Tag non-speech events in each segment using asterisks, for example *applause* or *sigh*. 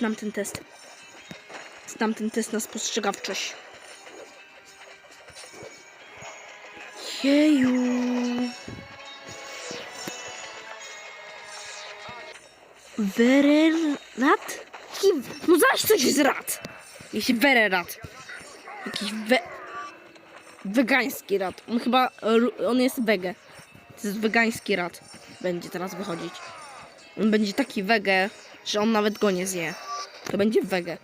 Znam ten test. Znam ten test na spostrzegawczość. Jeju. Wererat? No zaś coś jest rat. Jakiś wererat. Jakiś we... Wegański rat. On chyba, on jest wege. To jest wegański rat. Będzie teraz wychodzić. On będzie taki wege, że on nawet go nie zje. To będzie wege.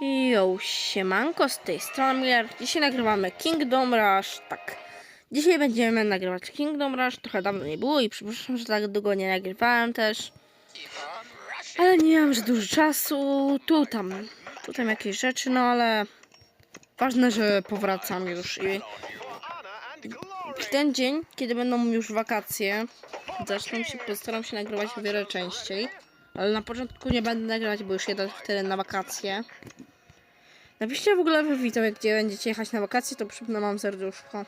Jo, siemanko, z tej strony Miller. Dzisiaj nagrywamy Kingdom Rush, tak. Dzisiaj będziemy nagrywać Kingdom Rush, trochę dawno nie było i przepraszam, że tak długo nie nagrywałem też. Ale nie miałem za dużo czasu, tu tam, tu tam jakieś rzeczy, no ale ważne, że powracam już i w ten dzień, kiedy będą już wakacje, zaczną się, postaram się nagrywać o wiele częściej. Ale na początku nie będę nagrywać, bo już jedę wtedy na wakacje. Napiszcie w ogóle w wideo, gdzie będziecie jechać na wakacje, to przypnę mam serduszko.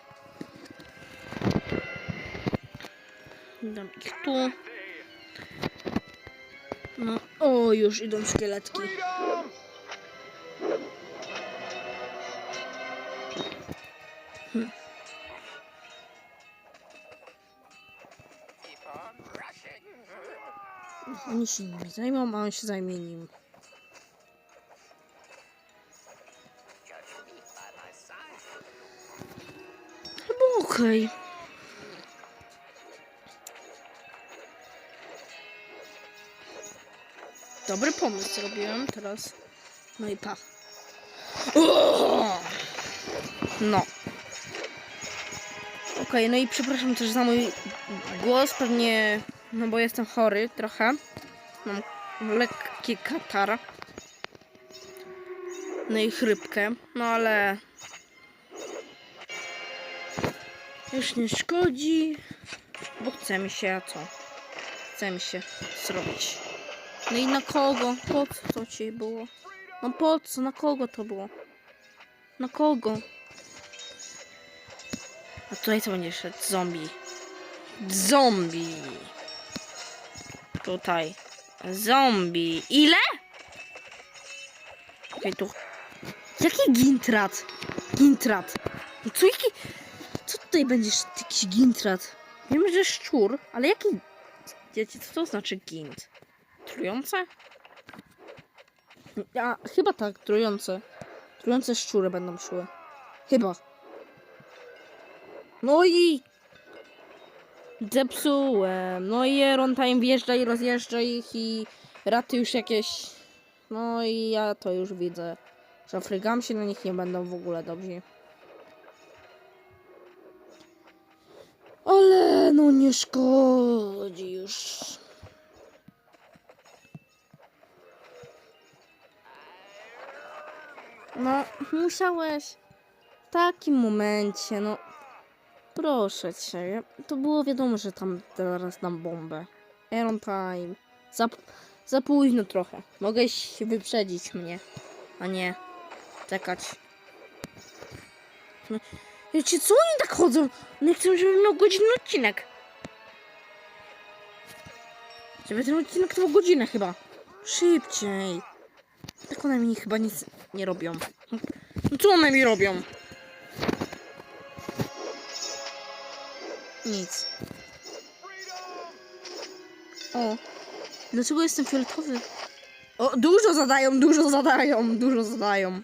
Dam ich tu. No, o, już idą szkieletki. Oni się nimi zajmą, a on się zajmie nim. Chyba okej. Dobry pomysł zrobiłem teraz. No i pa. No. Okej, no i przepraszam też za mój głos, pewnie, no bo jestem chory trochę. Mam lekki katar. No i chrypkę, no ale już nie szkodzi, bo chce mi się, a co? Chce mi się zrobić. No i na kogo? Po co to ci było? No po co? Na kogo to było? Na kogo? A tutaj co będzie szedł? Zombie. Zombie. Tutaj. Zombie. Ile? Okej, tu. Jaki gintrat? Gintrat. No Co jaki... Co tutaj będziesz jakiś gintrat? Wiem, że szczur, ale jaki... Wiecie, co to znaczy gint? Trujące? Ja, chyba tak, trujące. Trujące szczury będą szły. Chyba. No i... Zepsułem. No i Runtime wjeżdża i rozjeżdża ich i raty już jakieś... No i ja to już widzę. Że frygam się na nich nie będą w ogóle dobrzy. Ale no nie szkodzi już. No, musiałeś w takim momencie, no. Proszę cię, to było wiadomo, że tam teraz dam bombę. Iron Time. Za, za późno trochę. Mogłeś wyprzedzić mnie, a nie czekać. Wiecie, co oni tak chodzą? One chcą, żebym miał godzinny odcinek. Żeby ten odcinek trwał godzinę chyba. Szybciej. Tak one mi chyba nic nie robią. No co one mi robią? Nic. O. Dlaczego jestem fioletowy? O, dużo zadają, dużo zadają, dużo zadają.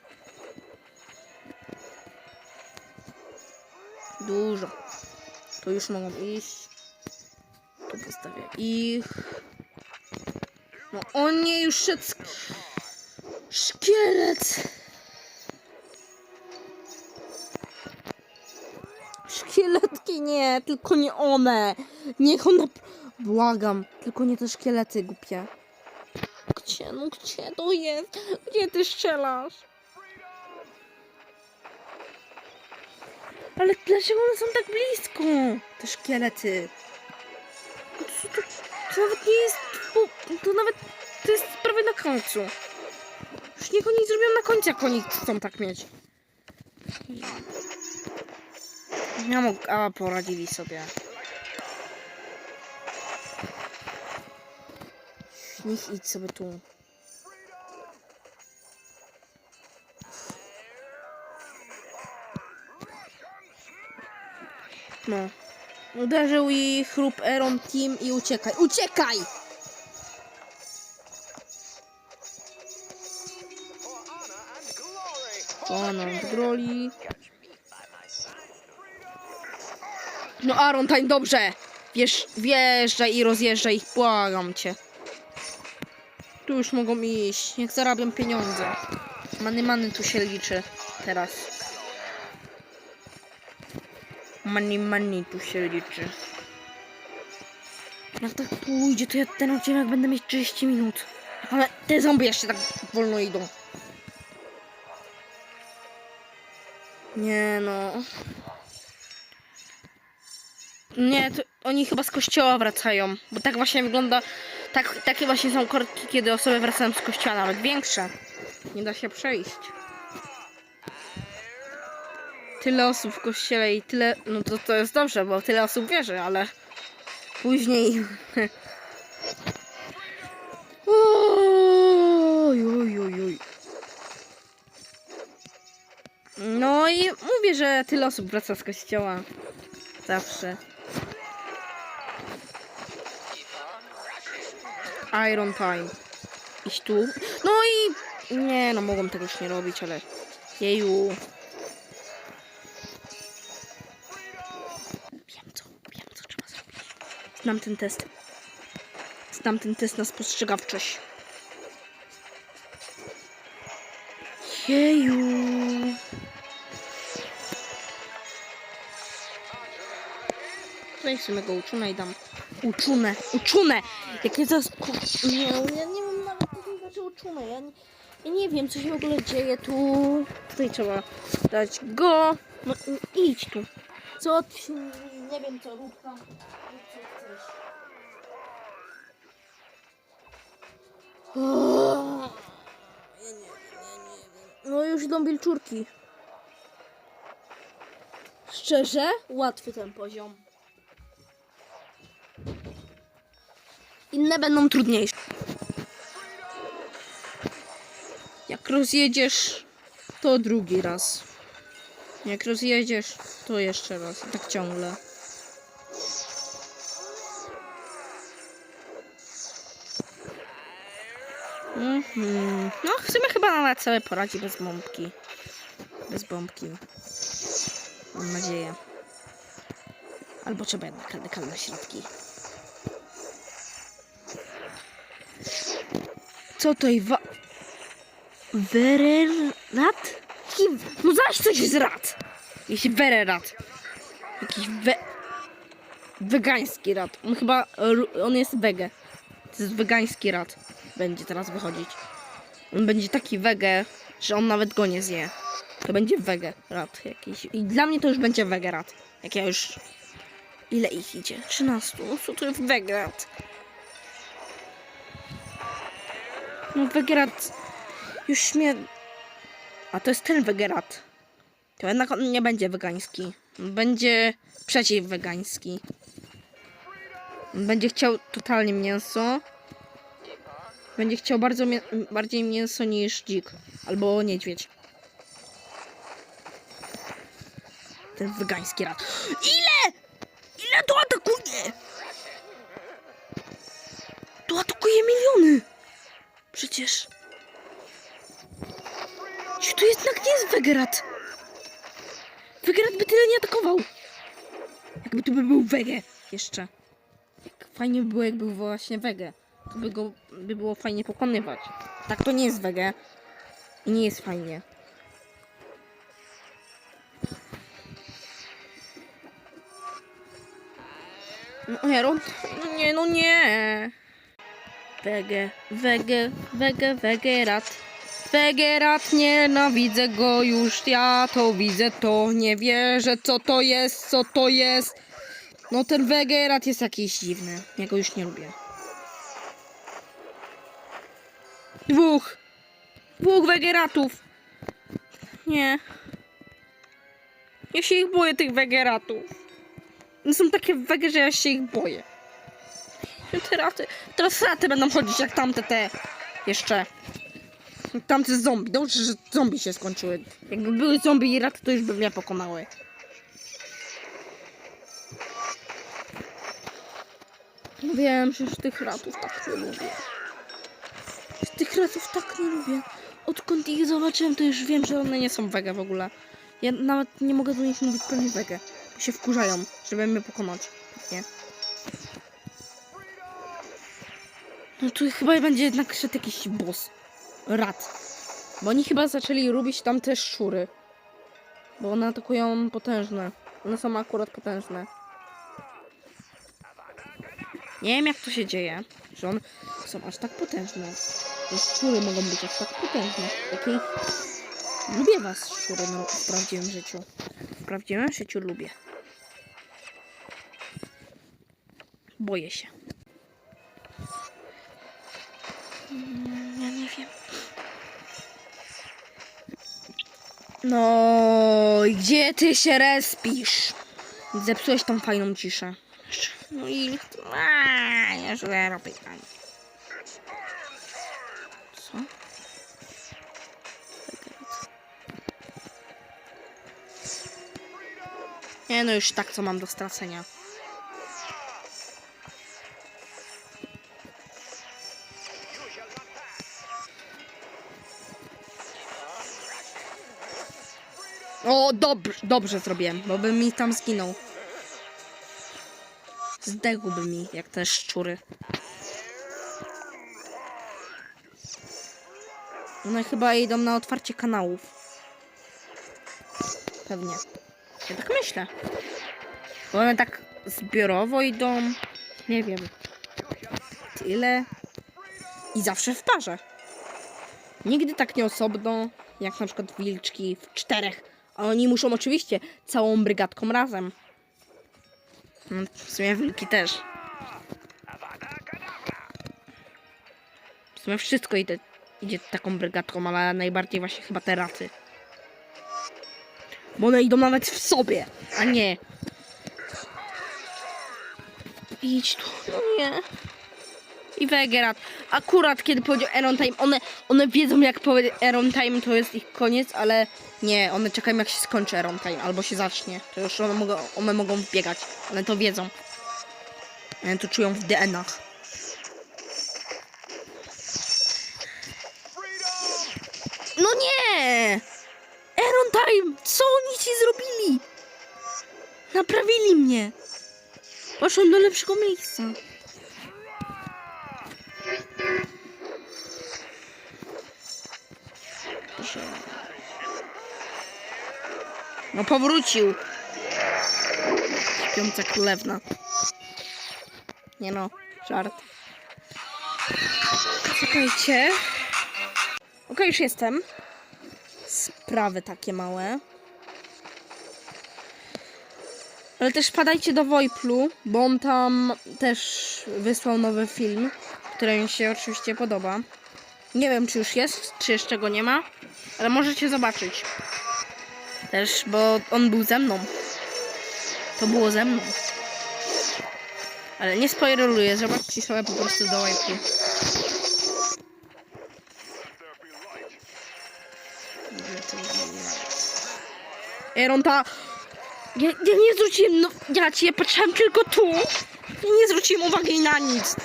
Dużo. To już mogą iść. Tu postawię ich. No on nie już szedł. Szkielet. Nie, tylko nie one. Niech one. Błagam, tylko nie te szkielety głupie. Gdzie, no gdzie to jest? Gdzie ty strzelasz? Ale dlaczego one są tak blisko? Te szkielety. Co to, to nawet nie jest. To, to nawet. To jest prawie na końcu. Już niech oni zrobią na końcu, jak oni chcą tak mieć. Ja mógł, a poradzili sobie. Niech idź sobie tu. No. Uderzył i chrup Eron Team i uciekaj. Uciekaj! Ponad groli. No Aaron Time, dobrze! Wiesz, wjeżdżaj i rozjeżdżaj ich, błagam cię. Tu już mogą iść, niech zarabiam pieniądze. Many many tu się liczy teraz. Money money tu się liczy. Jak tak pójdzie, to ja ten odcinek będę mieć 30 minut. Ale te zombie jeszcze tak wolno idą. Nie no. Nie, to oni chyba z kościoła wracają. Bo tak właśnie wygląda. Tak, takie właśnie są korki, kiedy osoby wracają z kościoła, nawet większe. Nie da się przejść. Tyle osób w kościele i tyle. No to, to jest dobrze, bo tyle osób wierzy, ale później. *laughs* Oj, oj, oj, oj. No i mówię, że tyle osób wraca z kościoła. Zawsze. Iron Time. Iść tu. No i... Nie, no mogą tego już nie robić, ale... Jeju. Wiem co, wiem co trzeba zrobić. Znam ten test. Znam ten test na spostrzegawczość. Jeju. To ja sobie go uczunę i dam. Uczunę, uczunę! Jak nie zaraz... ku- Nie, ja nie wiem nawet to znaczy uczunę. Ja nie, ja nie wiem co się w ogóle dzieje tu. Tutaj trzeba dać go. No idź tu. Co nie wiem co rób tam. No już idą wilczurki. Szczerze? Łatwy ten poziom. Inne będą trudniejsze. Jak rozjedziesz, to drugi raz. Jak rozjedziesz, to jeszcze raz. Tak ciągle. Mhm. No, w sumie chyba nawet sobie poradzi bez bombki. Bez bombki. Mam nadzieję. Albo trzeba jednak radykalne środki. Co to i wa... Wererat? No zaś coś z rat. Jakiś wererat. Jakiś we... Wegański rat. On chyba... On jest wege. To jest wegański rat. Będzie teraz wychodzić. On będzie taki wege, że on nawet go nie zje. To będzie wege rat jakiś. I dla mnie to już będzie wege rat. Jak ja już... Ile ich idzie? 13. No co to jest wege rat? No Wegerat już mnie... A to jest ten Wegerat. To jednak on nie będzie wegański. Będzie przeciwwegański. Będzie chciał totalnie mięso. Będzie chciał bardzo mię bardziej mięso niż dzik. Albo niedźwiedź. Ten wegański rat. Ile? Ile to atakuje? To atakuje miliony. Przecież. Czy to jednak nie jest Wegerat? Wegerat by tyle nie atakował. Jakby to by był Wege jeszcze. Jak fajnie by było, jakby był właśnie Wege. To by go by było fajnie pokonywać. Tak to nie jest Wege. I nie jest fajnie. No nie, Ron- no nie, no nie. Wege, wege, wege, wegerat. Wegerat, nienawidzę go już, ja to widzę, to nie wierzę, co to jest, co to jest. No ten wegerat jest jakiś dziwny, ja go już nie lubię. Dwóch. Dwóch wegeratów. Nie. Ja się ich boję, tych wegeratów. One są takie wege, że ja się ich boję. Te raty, teraz raty będą chodzić jak tamte te jeszcze. Tamte zombie. Dobrze, że zombie się skończyły. Jakby były zombie i raty, to już by mnie pokonały. Wiem, że tych ratów tak nie lubię. Tych ratów tak nie lubię. Odkąd ich zobaczyłem, to już wiem, że one nie są wege w ogóle. Ja nawet nie mogę do nich mówić pewnie wege. Się wkurzają, żeby mnie pokonać. Nie. No tu chyba będzie jednak szedł jakiś boss. Rat. Bo oni chyba zaczęli robić tam te szczury. Bo one atakują potężne. One są akurat potężne. Nie wiem jak to się dzieje, że one są aż tak potężne. Że szczury mogą być aż tak potężne. Lubię was szczury no, w prawdziwym życiu. W prawdziwym życiu lubię. Boję się. Mm, Ja nie wiem. No gdzie ty się respisz? Zepsułeś tą fajną ciszę. No i... Aaa, ja robię. Co? Nie no już tak co mam do stracenia. O, dobrze, dobrze zrobiłem, bo bym mi tam zginął. Zdechłby mi, jak te szczury. One chyba idą na otwarcie kanałów. Pewnie. Ja tak myślę. Bo one tak zbiorowo idą. Nie wiem. Tyle. I zawsze w parze. Nigdy tak nie osobno, jak na przykład wilczki w czterech. A oni muszą oczywiście całą brygadką razem. No, w sumie wilki też. W sumie wszystko idzie, idzie taką brygadką, ale najbardziej właśnie chyba te raty. Bo one idą nawet w sobie, a nie. Idź tu, no nie. I Wegerat. Akurat kiedy powiedział Eron Time, one, one wiedzą jak powie Eron Time to jest ich koniec, ale nie, one czekają jak się skończy Eron Time, albo się zacznie. To już one mogą, one mogą wbiegać, one to wiedzą. One to czują w DNA-ach. No nie! Eron Time! Co oni ci zrobili? Naprawili mnie. Poszłem do lepszego miejsca. No powrócił. Śpiąca królewna. Nie no, żart. Czekajcie. Okej, już jestem. Sprawy takie małe. Ale też wpadajcie do Wojplu, bo on tam też wysłał nowy film, który mi się oczywiście podoba. Nie wiem, czy już jest, czy jeszcze go nie ma, ale możecie zobaczyć. Też, bo on był ze mną. To było ze mną. Ale nie spoileruję, zobaczcie sobie po prostu do Wojplu. Eronta. Ja, ja nie zwróciłem, no ja ci, ja patrzyłem tylko tu. Ja nie zwróciłem uwagi na nic.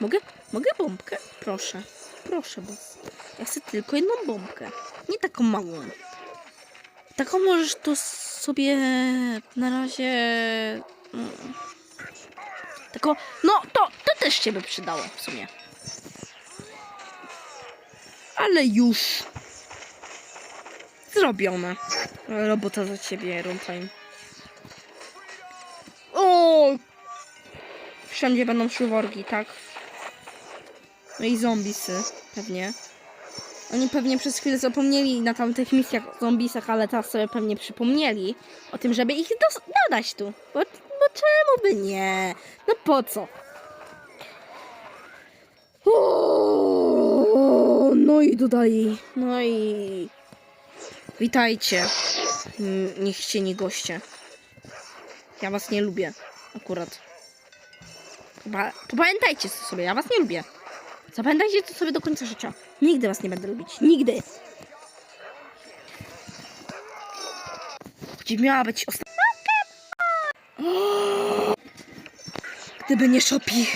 Mogę, mogę bombkę? Proszę, proszę was. Ja chcę tylko jedną bombkę. Nie taką małą. Taką możesz to sobie na razie... mm, Tylko, no to, to też się by przydało w sumie. Ale już. Zrobione. Robota za ciebie, runtime. O! Wszędzie będą szyworgi, tak? No i zombisy, pewnie. Oni pewnie przez chwilę zapomnieli na tamtych misjach o zombisach, ale teraz sobie pewnie przypomnieli o tym, żeby ich dodać tu. Bo, bo czemu by nie? No po co? O, No i dodali. No i. Witajcie. Niechcieni goście. Ja was nie lubię. Akurat. Popamiętajcie to sobie, ja was nie lubię. Zapamiętajcie to sobie do końca życia. Nigdy was nie będę lubić. Nigdy. Gdzie miała być ostatnia. *gasps* Gdyby nie Shopi,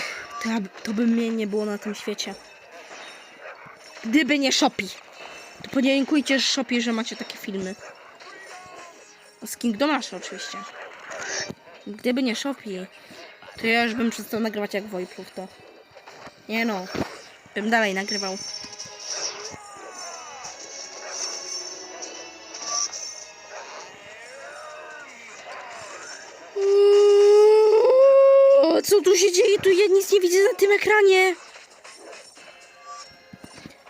to, ja, to by mnie nie było na tym świecie. Gdyby nie Shopi, to podziękujcie Shopi, że macie takie filmy. Z Kingdom Rush oczywiście. Gdyby nie Shopi, to ja już bym przestał nagrywać jak Wojplów to. Nie no, bym dalej nagrywał. Co tu się dzieje? Tu ja nic nie widzę na tym ekranie.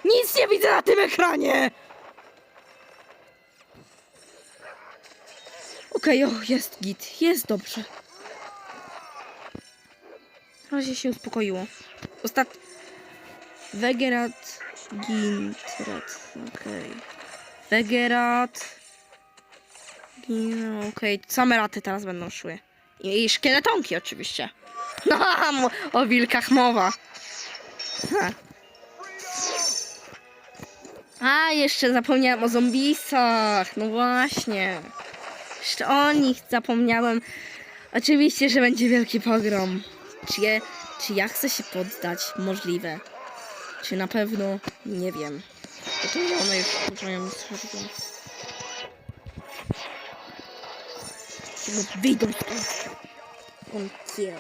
Nic nie widzę na tym ekranie. Okej, o, jest git. Jest dobrze. Na razie się uspokoiło. Ostat... Wegerat... Gintrat. Okej. Wegerat... Gin... Okej, same raty teraz będą szły. I, I szkieletonki oczywiście. *laughs* No, o wilkach mowa. Ha. A, jeszcze zapomniałem o zombisach. No właśnie. Jeszcze o nich zapomniałem. Oczywiście, że będzie wielki pogrom. Czy, je, czy ja chcę się poddać? Możliwe. Na pewno? Nie wiem. To one już wyjdą. On kill.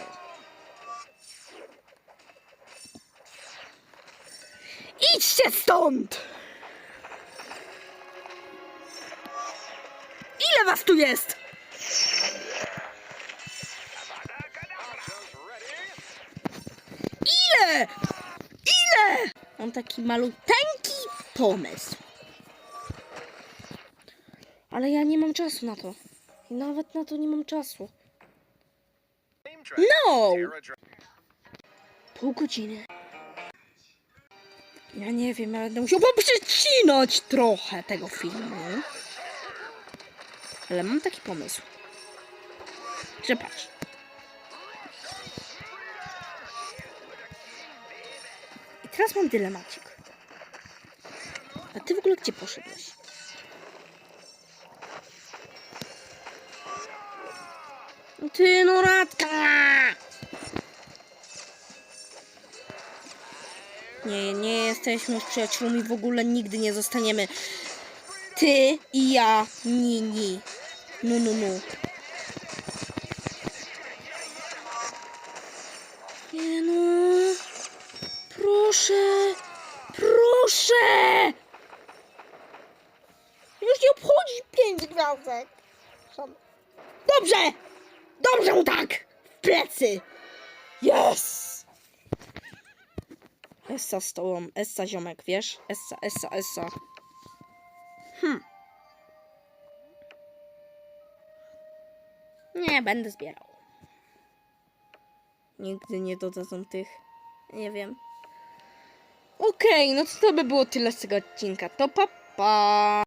Idźcie stąd! Ile was tu jest? Taki maluteńki pomysł. Ale ja nie mam czasu na to. Nawet na to nie mam czasu. No! Pół godziny. Ja nie wiem, ja będę musiał poprzecinać trochę tego filmu. Ale mam taki pomysł. Że patrz. Teraz mam dylemacik. A ty w ogóle gdzie poszedłeś? Ty no radka! Nie, nie jesteśmy już przyjaciółmi, w ogóle nigdy nie zostaniemy. Ty i ja, ni, ni. No, no, no. Proszę. Już nie obchodzi pięć gwiazdek. Dobrze. Dobrze mu tak. W plecy. Yes. Essa z tobą. Essa ziomek, wiesz? Essa, essa, essa. Hmm. Nie, będę zbierał. Nigdy nie dodadzą tych. Nie wiem. Okej, no to by było tyle z tego odcinka. To pa pa!